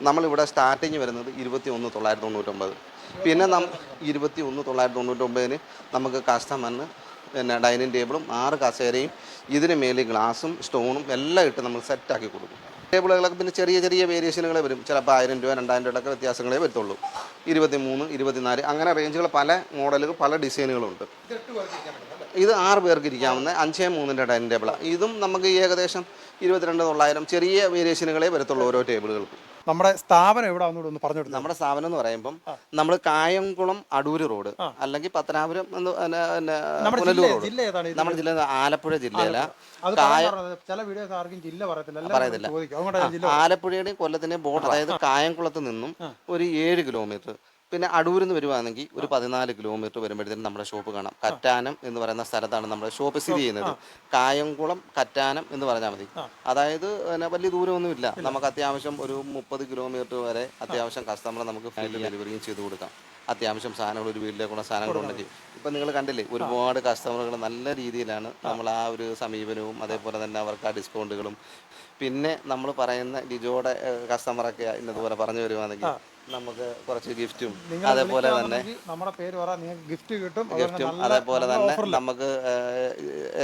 നമ്മളിവിടെ സ്റ്റാർട്ടിങ് വരുന്നത് ഇരുപത്തി ഒന്ന് തൊള്ളായിരത്തി തൊണ്ണൂറ്റൊമ്പത്. പിന്നെ നം ഇരുപത്തി ഒന്ന് തൊള്ളായിരത്തി തൊണ്ണൂറ്റൊമ്പതിന് നമുക്ക് കസ്റ്റമറിന് പിന്നെ ഡൈനിങ് ടേബിളും ആറ് കസേരയും ഇതിന് മേലെ ഗ്ലാസും സ്റ്റോണും എല്ലാം ഇട്ട് നമ്മൾ സെറ്റാക്കി കൊടുക്കും. ടേബിളുകളൊക്കെ പിന്നെ ചെറിയ ചെറിയ വേരിയേഷനുകളെ വരും. ചിലപ്പോൾ ആയിരം രൂപ രണ്ടായിരം രൂപയുടെയൊക്കെ വ്യത്യാസങ്ങളേ വരത്തുള്ളൂ. ഇരുപത്തി മൂന്ന് ഇരുപത്തിനാല് അങ്ങനെ റേഞ്ചുകൾ പല മോഡലുകൾ പല ഡിസൈനുകളുണ്ട് ഇത് ആറ് പേർക്ക് ഇരിക്കാവുന്ന അഞ്ചേ മൂന്നിന്റെ ഡൈനിങ് ടേബിളാണ് ഇതും നമുക്ക് ഏകദേശം ഇരുപത്തിരണ്ട് തൊള്ളായിരം ചെറിയ വേരിയേഷനുകളെ വരത്തുള്ളൂ ഓരോ ടേബിളുകൾക്കും. നമ്മുടെ സ്ഥാപനം എവിടെ ഒന്ന് പറഞ്ഞു നമ്മുടെ സ്ഥാപനം എന്ന് പറയുമ്പം നമ്മൾ കായംകുളം അടൂര് റോഡ് അല്ലെങ്കിൽ പത്തനാപുരം പുനലൂർ ജില്ല റോഡ്. നമ്മുടെ ജില്ല ആലപ്പുഴ ജില്ലയിലാണ് പറയത്തില്ല. ആലപ്പുഴയുടെയും കൊല്ലത്തിന്റെയും ബോർഡർ അതായത് കായംകുളത്ത് നിന്നും ഒരു ഏഴ് കിലോമീറ്റർ പിന്നെ അടൂരിൽ നിന്ന് വരുവാണെങ്കിൽ ഒരു പതിനാല് കിലോമീറ്റർ വരുമ്പോഴത്തേനും നമ്മുടെ ഷോപ്പ് കാണാം. കറ്റാനം എന്ന് പറയുന്ന സ്ഥലത്താണ് നമ്മുടെ ഷോപ്പ് സ്ഥിതി ചെയ്യുന്നത്. കായംകുളം കറ്റാനം എന്ന് പറഞ്ഞാൽ മതി. അതായത് പിന്നെ വലിയ ദൂരമൊന്നുമില്ല. നമുക്ക് അത്യാവശ്യം ഒരു മുപ്പത് കിലോമീറ്റർ വരെ അത്യാവശ്യം കസ്റ്റമർ നമുക്ക് ഫ്രീ ഡെലിവറിയും ചെയ്ത് കൊടുക്കാം. അത്യാവശ്യം സാധനങ്ങൾ ഒരു വീട്ടിലേക്കുള്ള സാധനങ്ങൾ ഉണ്ടെങ്കിൽ ഇപ്പം നിങ്ങൾ കണ്ടില്ലേ ഒരുപാട് കസ്റ്റമറുകൾ നല്ല രീതിയിലാണ് നമ്മൾ ആ ഒരു സമീപനവും അതേപോലെ തന്നെ അവർക്ക് ആ ഡിസ്കൗണ്ടുകളും പിന്നെ നമ്മൾ പറയുന്ന ലിജോയുടെ കസ്റ്റമറൊക്കെ ഇന്നതുപോലെ പറഞ്ഞു വരുവാണെങ്കിൽ നമുക്ക് കുറച്ച് ഗിഫ്റ്റും അതേപോലെ തന്നെ നമ്മുടെ പേര് ഗിഫ്റ്റ് കിട്ടും ഗിഫ്റ്റും അതേപോലെ തന്നെ നമുക്ക്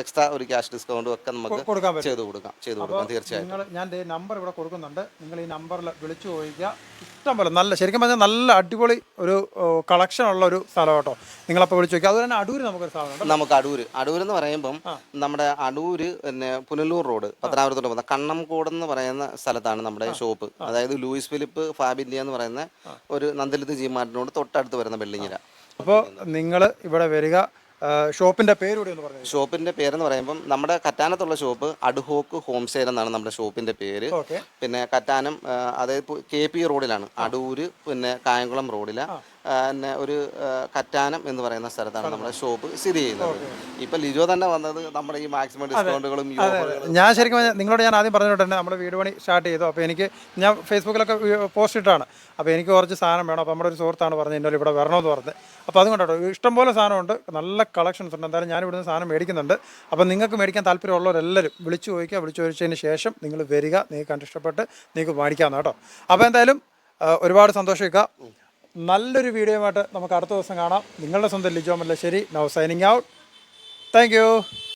എക്സ്ട്രാ ഒരു ക്യാഷ് ഡിസ്കൗണ്ടും ഒക്കെ നമുക്ക് ചെയ്തു കൊടുക്കാം ചെയ്ത് കൊടുക്കാം തീർച്ചയായും ഞാൻ നമ്പർ ഇവിടെ കൊടുക്കുന്നുണ്ട്. നിങ്ങൾ ഈ നമ്പറിൽ വിളിച്ചു ചോദിക്കുക. ഇഷ്ടം പോലെ നല്ല ശരിക്കും പറഞ്ഞാൽ നല്ല അടിപൊളി ഒരു കളക്ഷൻ ഉള്ള ഒരു സ്ഥലം കേട്ടോ നിങ്ങളപ്പോൾ വിളിച്ചു നോക്കി അതുപോലെ തന്നെ അടൂര് നമുക്കൊരു സാധനം നമുക്ക് അടൂര്. അടൂർ എന്ന് പറയുമ്പം നമ്മുടെ അടൂര് പിന്നെ പുനലൂർ റോഡ് പത്തനാപുരത്തോട്ട് പോകുന്ന കണ്ണംകോട് എന്ന് പറയുന്ന സ്ഥലത്താണ് നമ്മുടെ ഷോപ്പ്. അതായത് ലൂയിസ് ഫിലിപ്പ് ഫാബ് ഇന്ത്യ എന്ന് പറയുന്ന ഒരു നന്ദലിത് ജി മാർട്ടിനോട് തൊട്ടടുത്ത് വരുന്ന ബിൽഡിങ്ങിലാണ് അപ്പോൾ നിങ്ങൾ ഇവിടെ വരിക. ഷോപ്പിന്റെ പേര് കൂടി ഒന്ന് പറഞ്ഞു. ഷോപ്പിന്റെ പേരെന്ന് പറയുമ്പം നമ്മുടെ കറ്റാനത്തുള്ള shop ad hoc home style എന്നാണ് നമ്മുടെ ഷോപ്പിന്റെ പേര്. പിന്നെ കറ്റാനം അതായത് കെ പി റോഡിലാണ്. അടൂര് പിന്നെ കായംകുളം റോഡില. പിന്നെ ഒരു കറ്റാനം എന്ന് പറയുന്ന സ്ഥലത്താണ് നമ്മുടെ ഷോപ്പ് സ്ഥിതി ചെയ്യുന്നത്. ഇപ്പൊ ലിജോ തന്നെ വന്നത് നമ്മുടെ ഈ മാക്സിമം ഡിസ്കൗണ്ടുകളും ഞാൻ ശരിക്കും നിങ്ങളോട് ഞാൻ ആദ്യം പറഞ്ഞിട്ട് തന്നെ നമ്മുടെ വീട് പണി സ്റ്റാർട്ട് ചെയ്തു. അപ്പോൾ എനിക്ക് ഞാൻ ഫേസ്ബുക്കിലൊക്കെ പോസ്റ്റ് ഇട്ടാണ്. അപ്പോൾ എനിക്ക് കുറച്ച് സാധനം വേണം. അപ്പോൾ നമ്മുടെ ഒരു സുഹൃത്താണ് പറഞ്ഞത് എന്നോട് ഇവിടെ വരണമെന്ന് പറഞ്ഞത് അപ്പോൾ അതുകൊണ്ടാട്ടോ ഇഷ്ടംപോലെ സാധനമുണ്ട്. നല്ല കളക്ഷൻസ് ഉണ്ട്. എന്തായാലും ഞാൻ ഇവിടുന്ന് സാധനം മേടിക്കുന്നുണ്ട്. അപ്പോൾ നിങ്ങൾക്ക് മേടിക്കാൻ താല്പര്യമുള്ളവരെല്ലാവരും വിളിച്ചു ചോദിക്കുക. വിളിച്ചു ചോദിച്ചതിന് ശേഷം നിങ്ങൾ വരിക. നിങ്ങൾക്ക് കണ്ടിഷ്ടപ്പെട്ട് നിങ്ങൾക്ക് മേടിക്കാമെന്ന് കേട്ടോ. അപ്പോൾ എന്തായാലും ഒരുപാട് സന്തോഷിക്കുക. നല്ലൊരു വീഡിയോയുമായിട്ട് നമുക്ക് അടുത്ത ദിവസം കാണാം. നിങ്ങളുടെ സ്വന്തം Lijo Mallassery. Now signing out thank